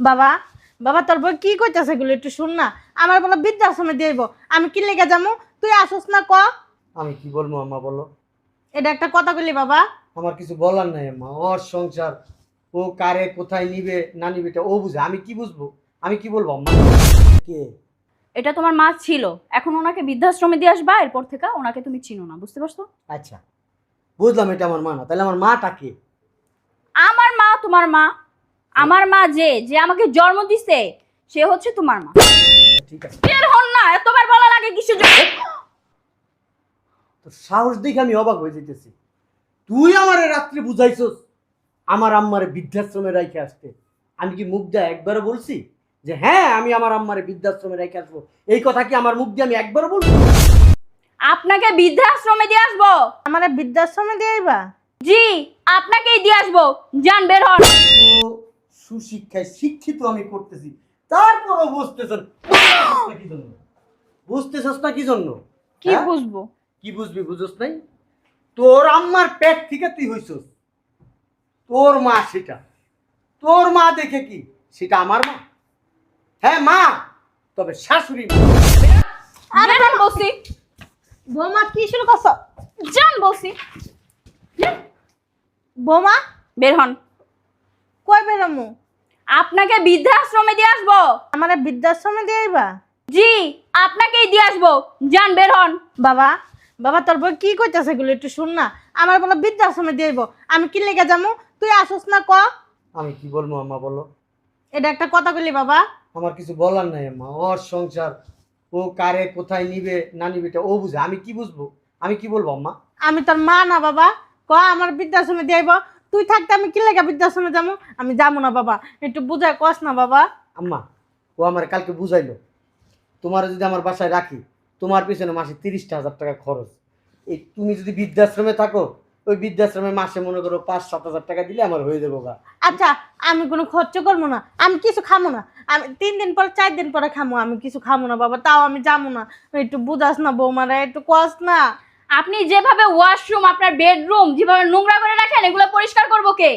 বাবা বাবা তোর বই কি কইতাছে এগুলো একটু শুন না। আমার বলো বৃদ্ধাশ্রমে দিয়ে দিবো। আমি কি লেগে যাব তুই আসোস না ক? আমি কি বলব আম্মা বলো? এটা একটা কথা কইলি বাবা। আমার কিছু বলার নাই আম্মা। ওর সংসার ও কারে কোথায় নিবে না নিবে এটা ও বুঝে। আমি কি বুঝব? আমি কি বলব আম্মা? কে? এটা তোমার মা ছিল। এখন ওনাকে বৃদ্ধাশ্রমে দিয়ে আসবা এরপর থেকে ওনাকে তুমি চিনো না বুঝতে পারছ? আচ্ছা। বুঝলাম এটা আমার মা না। তাহলে আমার মাটা কে? আমার মা তোমার মা। আমার মা যে যে আমাকে জন্ম দিছে সে হচ্ছে তোমার মা। ঠিক আছে। বের হন না এতবার বলা লাগে কিছু তো সাহস দেখে আমি অবাক হয়ে যেতেছি তুই আমার রাত্রে বুঝাইছস আমার আম্মারে বৃদ্ধাশ্রমে রাইখে আসতে। আমি কি মুখ দিয়ে একবারও বলছি যে হ্যাঁ আমি আমার আম্মারে বৃদ্ধাশ্রমে রেখে আসব এই কথা কি আমার মুখ দিয়ে আমি একবারও বলছি? আপনাকে বৃদ্ধাশ্রমে দিয়ে আসব। আমার বৃদ্ধাশ্রমে দিয়ে আইবা? জি আপনাকেই দিয়ে আসব। যান বের হন। সুশিক্ষায় শিক্ষিত আমি করতেছি। তারপরও বুঝতেছেন কি জন্য বুঝতেছস না কি জন্য? কি হ্যাঁ? বুঝব? কি বুঝবি বুঝছস নাই? তোর আম্মার পেট থেকে তুই হইছস। তোর মা সেটা। তোর মা দেখে কি? সেটা আমার মা। হ্যাঁ মা! তবে শাশুড়ি বের হন বলছি। বৌমা কি শুরু করছ? যান বলছি। বৌমা? বের হন। কই বেরোমু? আপনাকে বৃদ্ধাশ্রমে দিয়ে আসব। আমার বৃদ্ধাশ্রমে দিয়ে আইবা? জি আপনাকেই দিয়ে আসব। যান বের হন। বাবা বাবা তোর বই কি কইতাছে এগুলো একটু শুন না। আমার বলে বৃদ্ধাশ্রমে দিয়ে দিবো। আমি কি লেগে যাব তুই আসোস না ক? আমি কি বলব আম্মা বলো? এটা একটা কথা কইলি বাবা। আমার কিছু বলার নাই আম্মা। ওর সংসার ও কারে কোথায় নিবে না নিবে এটা ও বুঝে। আমি কি বুঝব? আমি কি বলব আম্মা? আমি তোর মা না বাবা। ক আমার বৃদ্ধাশ্রমে দিয়ে আইব। তুই থাকতে আমি কি লেগে বৃদ্ধাশ্রমে যাব? আমি যাব না বাবা। একটু বুঝায় কস না বাবা। আম্মা ও আমার কালকে বুঝাইলো। তোমার যদি আমার বাসায় রাখি তোমার পিছনে মাসে তিরিশটা হাজার টাকা খরচ। এই তুমি যদি বৃদ্ধাশ্রমে থাকো ওই বৃদ্ধাশ্রমে মাসে মনে করো পাঁচ সাত হাজার টাকা দিলে আমার হয়ে যাব গা। আচ্ছা আমি কোনো খরচ করব না আমি কিছু খামো না। আমি তিন দিন পরে চার দিন পরে খামো আমি কিছু খামো না বাবা তাও আমি যাব না। একটু বুঝাস না বৌমারা একটু কস না। আপনি যেভাবে ওয়াশরুম আপনার বেডরুম যেভাবে নোংরা করে রাখেন, এগুলো পরিষ্কার করব কে?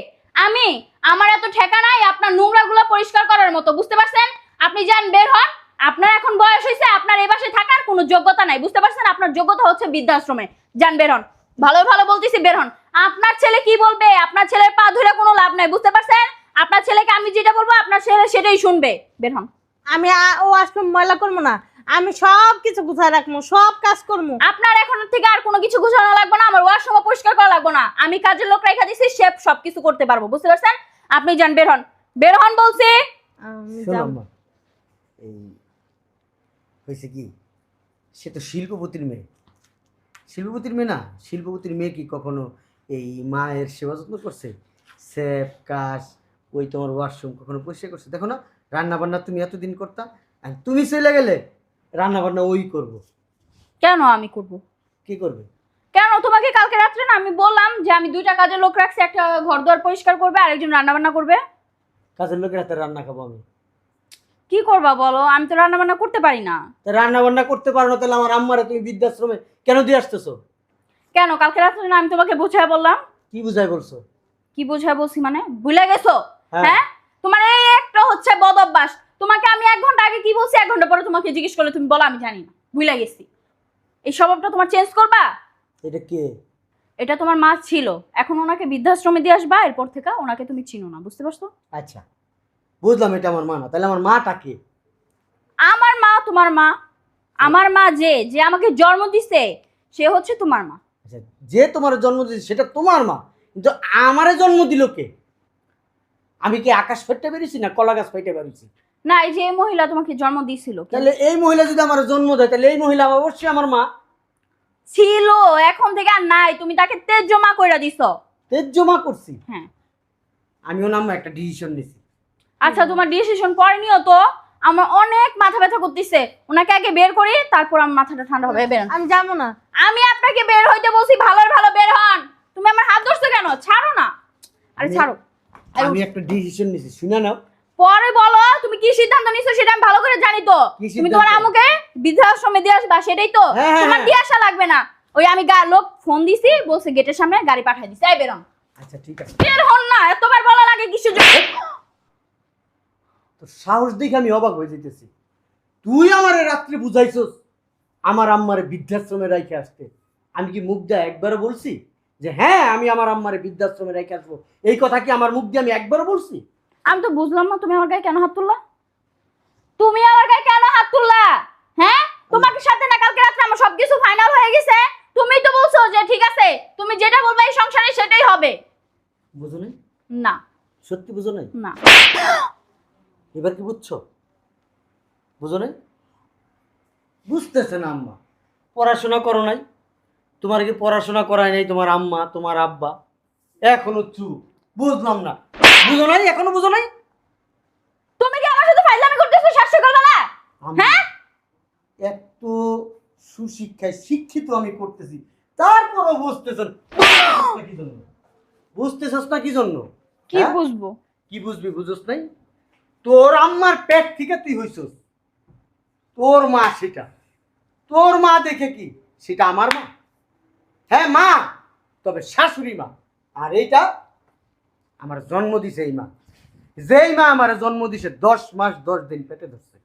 আমি, আমার এত ঠেকা নাই, আপনার নোংরাগুলো পরিষ্কার করার মতো, বুঝতে পারছেন? আপনি যান, বের হন। আপনার এখন বয়স হয়েছে আপনার এই বাসায় থাকার কোনো যোগ্যতা নাই, বুঝতে পারছেন? আপনার যোগ্যতা হচ্ছে বৃদ্ধাশ্রমে। যান, বের হন। ভালো ভালো বলতেছি, বের হন। আপনার ছেলে কি বলবে? আপনার ছেলের পা ধরে কোনো লাভ নাই, বুঝতে পারছেন? আপনার ছেলেকে আমি যেটা বলব, আপনার ছেলে সেটাই শুনবে। বের হন। আমি ওয়াশরুম ময়লা করব না। আমি সব কিছু গুছায় রাখব সব কাজ করব। আপনার এখন থেকে আর কোনো কিছু গোছানো লাগবে না আমার ওয়াশরুম পরিষ্কার করা লাগবে না। আমি কাজের লোক রেখা দিছি সে সব কিছু করতে পারব বুঝতে পারছেন? আপনি যান বের হন। বের হন বলছি। এই হয়েছে কি? সে তো শিল্পপতির মেয়ে। শিল্পপতির মেয়ে না শিল্পপতির মেয়ে কি কখনো এই মায়ের সেবা যত্ন করছে? স্যাপ কাশ ওই তোমার ওয়াশরুম কখনো পরিষ্কার করছে? দেখো না রান্না বান্না তুমি এতদিন করতা আর তুমি চলে গেলে রান্না বান্না ওই করব। কেন আমি করব? কি করবে? কেন? তোমাকে কালকে রাত্রে না আমি বললাম যে আমি দুইটা কাজের লোক রাখছি একটা ঘর দুয়ার পরিষ্কার করবে আর একজন রান্না বান্না করবে। কাজের লোকের হাতে রান্না খাব আমি। কি করবা বলো? আমি তো রান্না বান্না করতে পারি না। তা রান্না বান্না করতে পারো না তাহলে আমার আম্মারে তুমি বৃদ্ধাশ্রমে কেন দিয়ে আসতেছো? কেন? কালকে রাত্রে না আমি তোমাকে বুঝায় বললাম। কি বুঝাই বলছো? কি বুঝায় বলছি মানে? ভুলে গেছো? হ্যাঁ। হ্যাঁ? তোমার এই একটা হচ্ছে বদ অভ্যাস। তোমাকে আমি এক ঘণ্টা আগে কি বলছি? এক ঘণ্টা পরে তোমাকে জিজ্ঞেস করলে তুমি বলো আমি জানি না। ভুলে গেছি। এই স্বভাবটা তোমার চেঞ্জ করবা? এটা কে? এটা তোমার মা ছিল। এখন ওনাকে বৃদ্ধাশ্রমে দিয়ে আসবা এরপর থেকে ওনাকে তুমি চিনো না বুঝতে পারছ? আচ্ছা। বুঝলাম এটা আমার মা না। তাহলে আমার মাটা কে? আমার মা তোমার মা। আমার মা যে যে আমাকে জন্ম দিছে সে হচ্ছে তোমার মা। আচ্ছা যে তোমার জন্ম দিয়েছে সেটা তোমার মা। কিন্তু আমারে জন্ম দিল কে? আমি কি আকাশ ফেটে বেরিয়েছি না কলা গাছ ফেটে বেরিয়েছি? না এই যে এই মহিলা তোমাকে জন্ম দিছিল তাহলে এই মহিলা যদি আমার জন্ম দেয় তাহলে এই মহিলা অবশ্যই আমার মা। ছিল এখন থেকে আর নাই তুমি তাকে তেজ মা কইরা দিছো। তেজ জমা করছি। হ্যাঁ। আমিও নাম একটা ডিসিশন নিছি। আচ্ছা তোমার ডিসিশন পরে নিও তো। আমার অনেক মাথা ব্যথা করতেছে। ওনাকে আগে বের করি তারপর আমার মাথাটা ঠান্ডা হবে বের আমি যাব না। আমি আপনাকে বের হইতে বলছি ভালো ভালো বের হন। তুমি আমার হাত ধরছো কেন? ছাড়ো না। আরে ছাড়ো। আমি একটা ডিসিশন নিছি শুনে নাও। পরে বলো তুমি কি সিদ্ধান্ত নিছো সেটা আমি ভালো করে জানি তো। তুমি তোমার আমুকে বৃদ্ধাশ্রমে দিয়ে আসবা সেটাই তো। হ্যাঁ, হ্যাঁ, তোমার হ্যাঁ। দিয়ে আসা লাগবে না। ওই আমি গা লোক ফোন দিছি বলছে গেটের সামনে গাড়ি পাঠাই দিছি। এই বেরোন। আচ্ছা ঠিক আছে। বের হন না এতবার বলা লাগে কিছু তো সাহস দেখে আমি অবাক হয়ে যেতেছি তুই আমারে রাত্রে বুঝাইছস আমার আম্মারে বৃদ্ধাশ্রমে রাইখে আসতে। আমি কি মুখ দিয়ে একবারও বলছি? যে হ্যাঁ আমি আমার আম্মারে বৃদ্ধাশ্রমে রেখে আসব। এই কথা কি আমার মুখ দিয়ে আমি একবারও বলছি? আমি তো বুঝলাম না তুমি আমার গায়ে কেন হাত তুললা? তুমি আমার গায়ে কেন হাত তুললা? হ্যাঁ? তোমাকে সাথে না কালকে রাত্রে আমার সবকিছু ফাইনাল হয়ে গেছে। তুমি তো বলছো যে ঠিক আছে তুমি যেটা বলবে এই সংসারে সেটাই হবে। বুঝো নাই? না। সত্যি বুঝো নাই? না। এবার কি বুঝছ? বুঝো নাই? বুঝতেছে না আম্মা। পড়াশোনা করো নাই। তোমার কি পড়াশোনা করায় নাই তোমার আম্মা তোমার আব্বা? এখনও চুপ। বুঝলাম না। বুঝো নাই? এখনও বুঝো নাই? তুমি কি আমার সাথে ফাইজলামি করতেছো সাত সকালবেলা? হ্যাঁ? এত সুশিক্ষায় শিক্ষিত আমি করতেছি। তারপরও বুঝতেছেন কি জন্য? বুঝতেছস না কি জন্য? কি হ্যাঁ? বুঝব? কি বুঝবি বুঝোস নাই? তোর আম্মার পেট থেকে তুই হইছস। তোর মা সেটা। তোর মা দেখে কি? সেটা আমার মা। হ্যাঁ মা। তবে শাশুড়ি মা। আর এইটা আমার জন্ম দিছে এই মা। যেই মা আমার জন্ম দিছে দশ মাস দশ দিন পেটে ধরছে।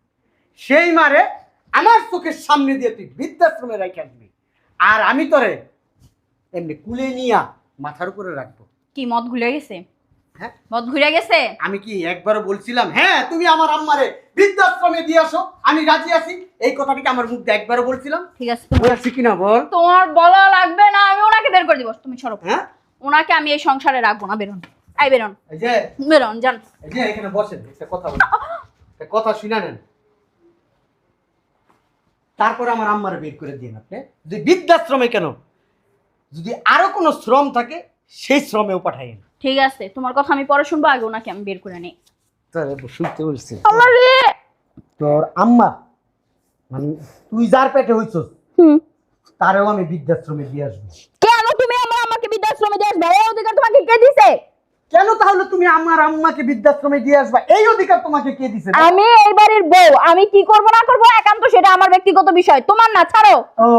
সেই মারে আমার চোখের সামনে দিয়ে তুই বৃদ্ধাশ্রমে রেখে আসবি। আর আমি তোরে এমনি কুলে নিয়া মাথার উপরে রাখব। কি মদ ঘুরে গেছে? হ্যাঁ? মদ ঘুরে গেছে? আমি কি একবারও বলছিলাম হ্যাঁ তুমি আমার আম্মারে বৃদ্ধাশ্রমে দিয়ে আসো আমি রাজি আছি। এই কথাটাকে আমার মুখ দিয়ে একবারও বলছিলাম। ঠিক আছে। বলছি কিনা বল? তোমার বলা লাগবে না আমি ওনাকে বের করে দিব। তুমি সরো। হ্যাঁ? ওনাকে আমি এই সংসারে রাখব না বেরোন। আই বেরোন। এই যে। বেরোন যান। এই যে এখানে বসেন একটা কথা বলি। একটা কথা শুনে নেন। তারপরে আমার আম্মারে বের করে দিন আপনি। যদি বৃদ্ধাশ্রমে কেন? যদি আরও কোনো শ্রম থাকে সেই শ্রমেও পাঠাইন ঠিক আছে তোমার কথা আমি পরে শুনব আগে ওনাকে আমি বের করে নিই। শুনতে বলছি। তোর আম্মা মানে তুই যার পেটে হইছস তারেও আমি বৃদ্ধাশ্রমে দিয়ে আসব। কেন তুমি আমার আমাকে বৃদ্ধাশ্রমে দিয়ে আসবে? অধিকার তোমাকে কে দিছে? কেন তাহলে তুমি আমার আম্মাকে বৃদ্ধাশ্রমে দিয়ে আসবা? এই অধিকার তোমাকে কে দিছে? আমি এই বাড়ির বউ আমি কি করব না করব একান্ত সেটা আমার ব্যক্তিগত বিষয়। তোমার না ছাড়ো। ও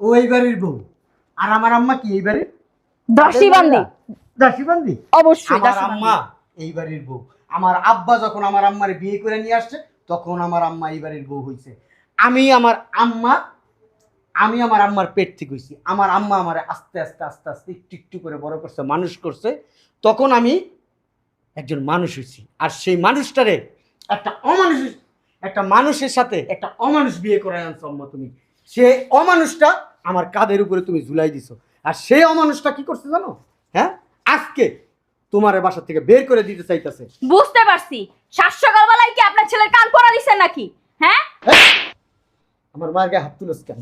ও এই বাড়ির বউ। আর আমার আম্মা কি এই বাড়ির? অবশ্যই আমার আম্মা এই বাড়ির বউ। আমার আব্বা যখন আমার আম্মারে বিয়ে করে নিয়ে আসছে তখন আমার আম্মা এই বাড়ির বউ হয়েছে আমি আমার আম্মা আমি আমার আম্মার পেট থেকে হয়েছি আমার আম্মা আমার আস্তে আস্তে আস্তে আস্তে একটু একটু করে বড় করছে মানুষ করছে। তখন আমি একজন মানুষ হয়েছি আর সেই মানুষটারে একটা অমানুষ একটা মানুষের সাথে একটা অমানুষ বিয়ে করে আনছো আম্মা তুমি। সেই অমানুষটা আমার কাঁধের উপরে তুমি ঝুলাই দিছো। আর সেই অমানুষটা কি করছে জানো? হ্যাঁ? আজকে তোমার বাসা থেকে বের করে দিতে চাইতেছে। বুঝতে পারছি। সকালবেলায় কি আপনার ছেলের কান পড়া দিচ্ছেন নাকি? হ্যাঁ? আমার মার গায়ে হাত তুলস কেন?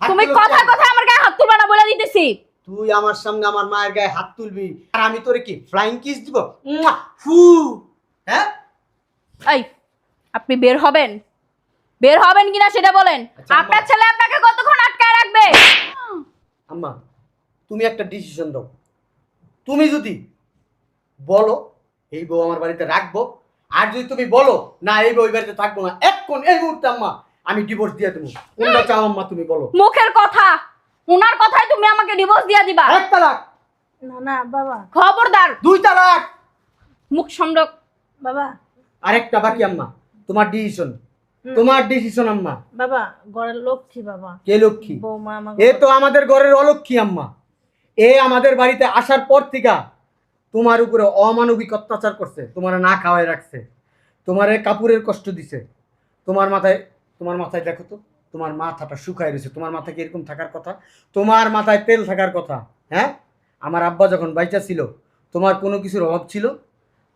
তুমি কথা কথা আমার গায়ে হাত তুলবা না বলে দিতেছি। তুই আমার সামনে আমার মায়ের গায়ে হাত তুলবি। আর আমি তোরে কি ফ্লাইং কিস দিব? ফু। হ্যাঁ? এই আপনি বের হবেন। বের হবেন কিনা সেটা বলেন। আচ্ছা, আপনার ছেলে আপনাকে কতক্ষণ আটকায় রাখবে? আম্মা তুমি একটা ডিসিশন দাও। তুমি যদি বলো এই বউ আমার বাড়িতে রাখব। আর যদি তুমি বলো না এই বউ বাড়িতে থাকব না এক্ষণ এই মুহূর্তে আম্মা। আমি ডিভোর্স দিয়ে দেবো। কোনটা চাও আম্মা তুমি বলো। মুখের কথা উনার কথাই তুমি আমাকে ডিভোর্স দিয়ে দিবা। এক তালাক। না না বাবা। খবরদার। দুই তালাক। মুখ সংরক বাবা। আরেকটা বাকি আম্মা তোমার ডিসিশন তোমার ডিসিশন আম্মা। বাবা ঘরের লক্ষ্মী বাবা। কে লক্ষ্মী? বৌমা এ তো আমাদের ঘরের অলক্ষ্মী আম্মা। এ আমাদের বাড়িতে আসার পর থেকে তোমার উপরে অমানবিক অত্যাচার করছে তোমার না খাওয়াই রাখছে তোমারে কাপুরের কষ্ট দিছে তোমার মাথায় তোমার মাথায় দেখো তো তোমার মাথাটা শুকায় রয়েছে তোমার মাথায় কি এরকম থাকার কথা? তোমার মাথায় তেল থাকার কথা হ্যাঁ? আমার আব্বা যখন বাইচা ছিল তোমার কোনো কিছুর অভাব ছিল?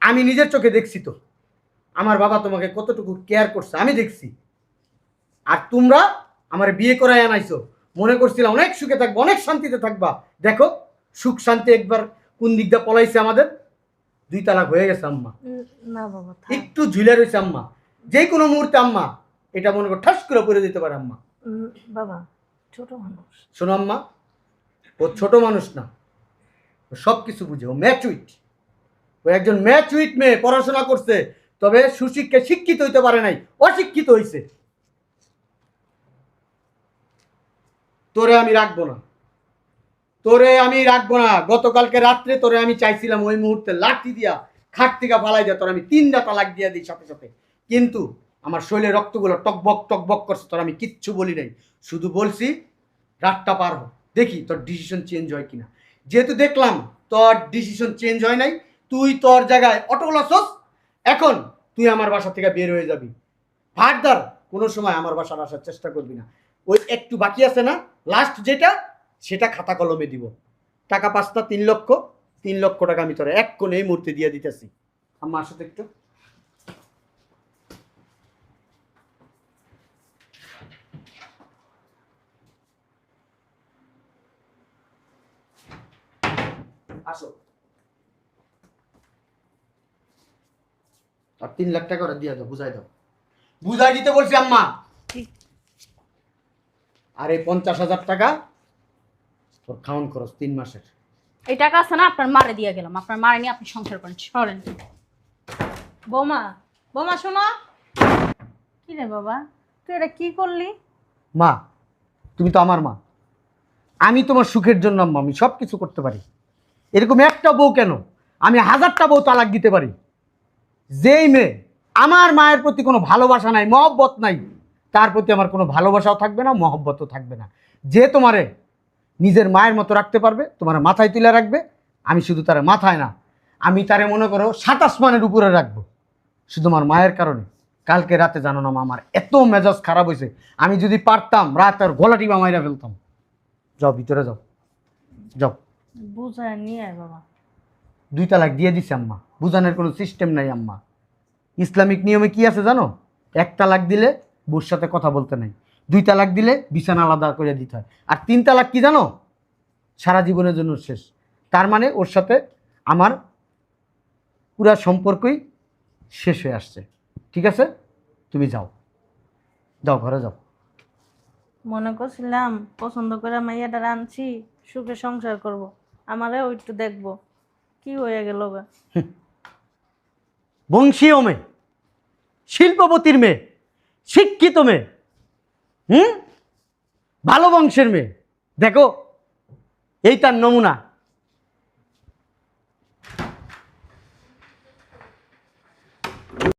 আমি নিজের চোখে দেখছি তো। আমার বাবা তোমাকে কতটুকু কেয়ার করছে আমি দেখছি। আর তোমরা আমার বিয়ে করাই আনাইছো মনে করছিলাম অনেক সুখে থাকব অনেক শান্তিতে থাকবা। দেখো সুখ শান্তি একবার কোন দিকটা পলাইছে আমাদের? দুই তালাক হয়ে গেছে আম্মা। না বাবা থাক। একটু ঝুলে রয়েছে আম্মা। যে কোনো মুহূর্তে আম্মা। এটা মনে করো ঠাস করে পড়ে দিতে পারে আম্মা। বাবা ছোট মানুষ। শোনো আম্মা ও ছোট মানুষ না সব কিছু বুঝে ও ম্যাচুইট। ও একজন ম্যাচুইট মেয়ে পড়াশোনা করছে তবে সুশিক্ষায় শিক্ষিত হইতে পারে নাই অশিক্ষিত হইছে। তোরে আমি রাখব না। তোরে আমি রাখব না। গতকালকে রাত্রে তোরে আমি চাইছিলাম ওই মুহূর্তে লাঠি দিয়া খাট থেকে ফালাই দেয় তোর আমি তিনটা তালাক দিয়ে দিই সাথে সাথে। কিন্তু আমার শরীরে রক্তগুলো টকবক টকবক করছে, তোর আমি কিচ্ছু বলি নাই। শুধু বলছি, রাতটা পার হোক দেখি তোর ডিসিশন চেঞ্জ হয় কিনা। যেহেতু দেখলাম তোর ডিসিশন চেঞ্জ হয় নাই, তুই তোর জায়গায় অটল আসস এখন তুই আমার বাসা থেকে বের হয়ে যাবি। ফারদার, কোনো সময় আমার বাসার আসার চেষ্টা করবি না। ওই একটু বাকি আছে না লাস্ট যেটা, সেটা খাতা কলমে দিব। টাকা পাঁচটা, তিন লক্ষ তিন লক্ষ টাকা আমি তোর এক কোণে এই মুহূর্তে দিয়ে দিতেছি। আমার সাথে একটু। আসো। আর তিন লাখ টাকা ওরা দিয়ে দাও বুঝাই দাও। বুঝাই দিতে বলছি আম্মা। আর এই পঞ্চাশ হাজার টাকা তোর খাওয়ান খরচ তিন মাসের। এই টাকা আছে না আপনার মারে দিয়ে গেলাম। আপনার মারে নিয়ে আপনি সংসার করেন সরেন। বৌমা বৌমা শোনো। কি রে বাবা? তুই এটা কি করলি? মা তুমি তো আমার মা। আমি তোমার সুখের জন্য আম্মা আমি সব কিছু করতে পারি। এরকম একটা বউ কেন? আমি হাজারটা বউ তালাক দিতে পারি। যেই মেয়ে, আমার মায়ের প্রতি কোনো ভালোবাসা নাই, মহব্বত নাই, তার প্রতি আমার কোনো ভালোবাসাও থাকবে না, মহব্বতও থাকবে না। যে তোমারে নিজের মায়ের মতো রাখতে পারবে, তোমার মাথায় তুলে রাখবে, আমি শুধু তার মাথায় না, আমি তারে মনে করো সাত আসমানের উপরে রাখব, শুধু আমার মায়ের কারণে। কালকে রাতে জানো না আমার এত মেজাজ খারাপ হয়েছে, আমি যদি পারতাম, রাত আর গলা টিপা মাইরা ফেলতাম। যাও, ভিতরে যাও। যাও। বুঝায় নিয়ে আয় বাবা। দুই তালাক দিয়ে দিছে আম্মা। বুঝানোর কোনো সিস্টেম নাই আম্মা। ইসলামিক নিয়মে কি আছে জানো? এক তালাক দিলে বউর সাথে কথা বলতে নাই। দুই তালাক দিলে বিছানা আলাদা করে দিতে হয়। আর তিন তালাক কি জানো? সারা জীবনের জন্য শেষ। তার মানে ওর সাথে আমার পুরা সম্পর্কই শেষ হয়ে আসছে। ঠিক আছে? তুমি যাও। যাও ঘরে যাও। মনে করছিলাম পছন্দ করে মাইয়াটা আনছি সুখে সংসার করব। আমারে ওই একটু দেখব। কি হয়ে গেল গা? বংশীয় মেয়ে, শিল্পপতির মেয়ে, শিক্ষিত মেয়ে, হুম? ভালো বংশের মেয়ে। দেখো, এই তার নমুনা।